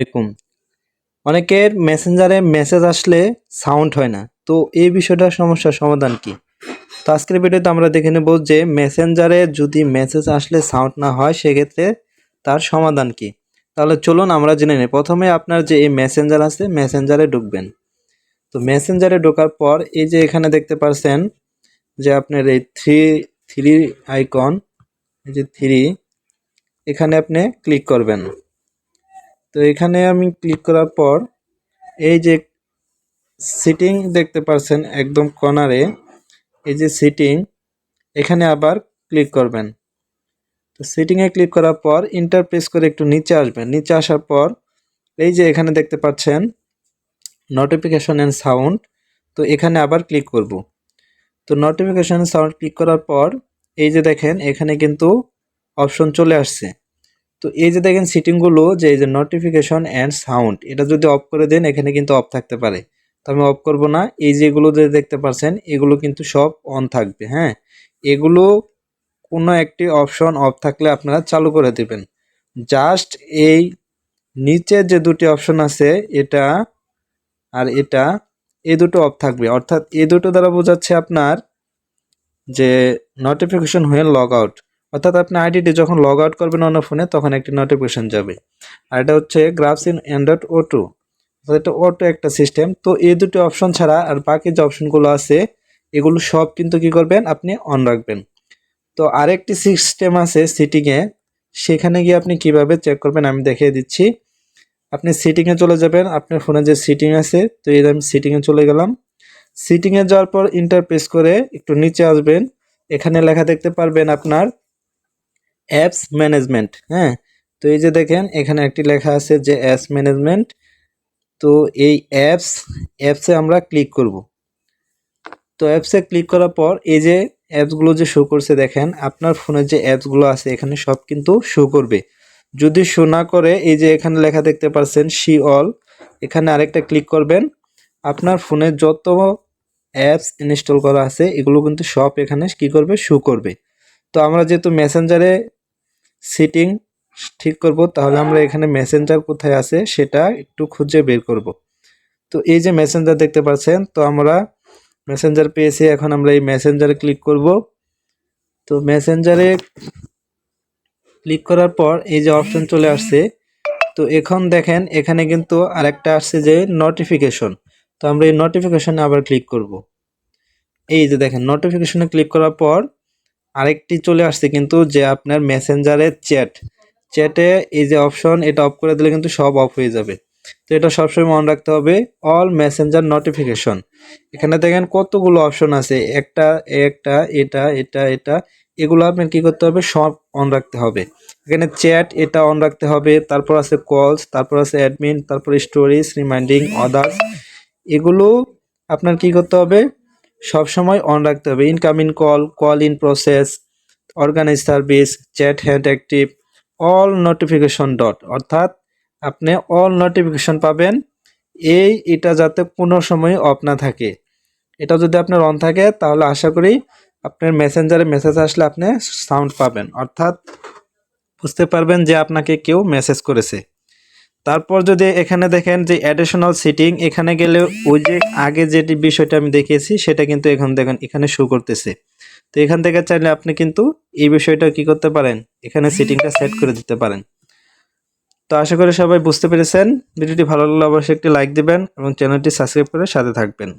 দেখুন, অনেকের মেসেঞ্জারে মেসেজ আসলে সাউন্ড হয় না। তো এই বিষয়টা সমস্যার সমাধান কি? তো আজকের ভিডিওতে আমরা দেখে নেব যে মেসেঞ্জারে যদি মেসেজ আসলে সাউন্ড না হয়, সেক্ষেত্রে তার সমাধান কি? তাহলে চলুন আমরা জেনে নিই। প্রথমে আপনার যে এই মেসেঞ্জার আছে মেসেঞ্জারে ঢুকবেন। তো মেসেঞ্জারে ঢোকার পর এই যে এখানে দেখতে পারছেন যে আপনার এই থ্রি থ্রি আইকন এই যে থ্রি এখানে আপনি ক্লিক করবেন। তো এখানে আমি ক্লিক করার পর এই যে সিটিং দেখতে পাচ্ছেন একদম কর্নারে এই যে সিটিং এখানে আবার ক্লিক করবেন। তো সিটিংয়ে ক্লিক করার পর ইন্টারপ্রেস করে একটু নিচে আসবেন। নিচে আসার পর এই যে এখানে দেখতে পাচ্ছেন নোটিফিকেশন অ্যান্ড সাউন্ড তো এখানে আবার ক্লিক করব। তো নোটিফিকেশন সাউন্ড ক্লিক করার পর এই যে দেখেন এখানে কিন্তু অপশন চলে আসছে। তো এই যে দেখেন সিটিংগুলো যে এই যে নোটিফিকেশন অ্যান্ড সাউন্ড এটা যদি অফ করে দেন, এখানে কিন্তু অফ থাকতে পারে। তো আমি অফ করব না। এই যেগুলো যে দেখতে পাচ্ছেন এগুলো কিন্তু সব অন থাকবে হ্যাঁ? এগুলো কোনো একটি অপশন অফ থাকলে আপনারা চালু করে দেবেন। জাস্ট এই নিচে যে দুটি অপশন আছে, এটা আর এটা, এই দুটো অফ থাকবে। অর্থাৎ এই দুটো দ্বারা বোঝাচ্ছে আপনার যে নোটিফিকেশন হয়ে লগ আউট অর্থাৎ আপনি আইডিটি যখন লগ আউট করবেন অন্য ফোনে তখন একটি নোটিফিকেশন যাবে। আর এটা হচ্ছে গ্রাফস ইন অ্যান্ড্রয়েড ও টু এটা অটো একটা সিস্টেম তো এই দুটি অপশন ছাড়া আর বাকি যে অপশনগুলো আছে, এগুলো সব কিন্তু কি করবেন? আপনি অন রাখবেন। তো আরেকটি সিস্টেম আছে সিটিংয়ে সেখানে গিয়ে আপনি কীভাবে চেক করবেন আমি দেখিয়ে দিচ্ছি। আপনি সিটিংয়ে চলে যাবেন। আপনার ফোনে যে সিটিং আছে, তো এই আমি সিটিংয়ে চলে গেলাম। সিটিংয়ে যাওয়ার পর ইন্টারপ্রেস করে একটু নিচে আসবেন। এখানে লেখা দেখতে পারবেন আপনার অ্যাপস ম্যানেজমেন্ট হ্যাঁ? তো এই যে দেখেন, এখানে একটি লেখা আছে যে অ্যাপস ম্যানেজমেন্ট তো এই অ্যাপস অ্যাপসে আমরা ক্লিক করব। তো অ্যাপসে ক্লিক করার পর এই যে অ্যাপসগুলো যে শো করছে, দেখেন, আপনার ফোনের যে অ্যাপসগুলো আছে, এখানে সব কিন্তু শো করবে। যদি শো না করে, এই যে এখানে লেখা দেখতে পাচ্ছেন সি অল এখানে আরেকটা ক্লিক করবেন। আপনার ফোনে যত অ্যাপস ইনস্টল করা আছে, এগুলো কিন্তু সব এখানে কি করবে? শো করবে। তো আমরা যেহেতু মেসেঞ্জারে সিটিং ঠিক করব, তাহলে আমরা এখানে মেসেঞ্জার কোথায় আছে সেটা একটু খুঁজে বের করব। তো এই যে মেসেঞ্জার দেখতে পাচ্ছেন, তো আমরা মেসেঞ্জার পেয়েছি, এখন আমরা এই মেসেঞ্জারে ক্লিক করব। তো মেসেঞ্জারে ক্লিক করার পর এই যে অপশন চলে আসছে, তো এখন দেখেন এখানে কিন্তু আরেকটা আসছে যে নোটিফিকেশন তো আমরা এই নোটিফিকেশনে আবার ক্লিক করব। এই যে দেখেন নোটিফিকেশনে ক্লিক করার পর আরেকটি চলে আসছে কিন্তু যে আপনার মেসেঞ্জারের চ্যাট চ্যাটে এই যে অপশন এটা অফ করে দিলে কিন্তু সব অফ হয়ে যাবে। তো এটা সবসময় মনে রাখতে হবে অল মেসেঞ্জার নোটিফিকেশন এখানে দেখেন কতগুলো অপশন আছে, একটা একটা, এটা এটা এটা। এগুলো আপনার কি করতে হবে? সব অন রাখতে হবে। এখানে চ্যাট এটা অন রাখতে হবে। তারপর আছে কলস তারপর আছে অ্যাডমিন তারপর স্টোরিজ রিমাইন্ডিং আদার্স এগুলো আপনার কি করতে হবে? সব সময় অন রাখতে হবে। Incoming call call in process organise service chat hand active all notification dot অর্থাৎ আপনি অল নোটিফিকেশন পাবেন। এই এটা যাতে কোনো সময় অফ না থাকে। এটা যদি আপনার অন থাকে, তাহলে আশা করি আপনার মেসেঞ্জারে মেসেজ আসলে আপনি সাউন্ড পাবেন। অর্থাৎ বুঝতে পারবেন যে আপনাকে কেউ মেসেজ করেছে। তারপর যদি এখানে দেখেন যে অ্যাডিশনাল সিটিং এখানে গেলে ওই যে আগে যেটি বিষয়টা আমি দেখিয়েছি, সেটা কিন্তু এখন দেখেন এখানে শো করতেছে। তো এখান থেকে চাইলে আপনি কিন্তু এই বিষয়টা কি করতে পারেন? এখানে সিটিংটা সেট করে দিতে পারেন। তো আশা করি সবাই বুঝতে পেরেছেন। ভিডিওটি ভালো লাগলে অবশ্যই একটি লাইক দিবেন এবং চ্যানেলটি সাবস্ক্রাইব করে সাথে থাকবেন।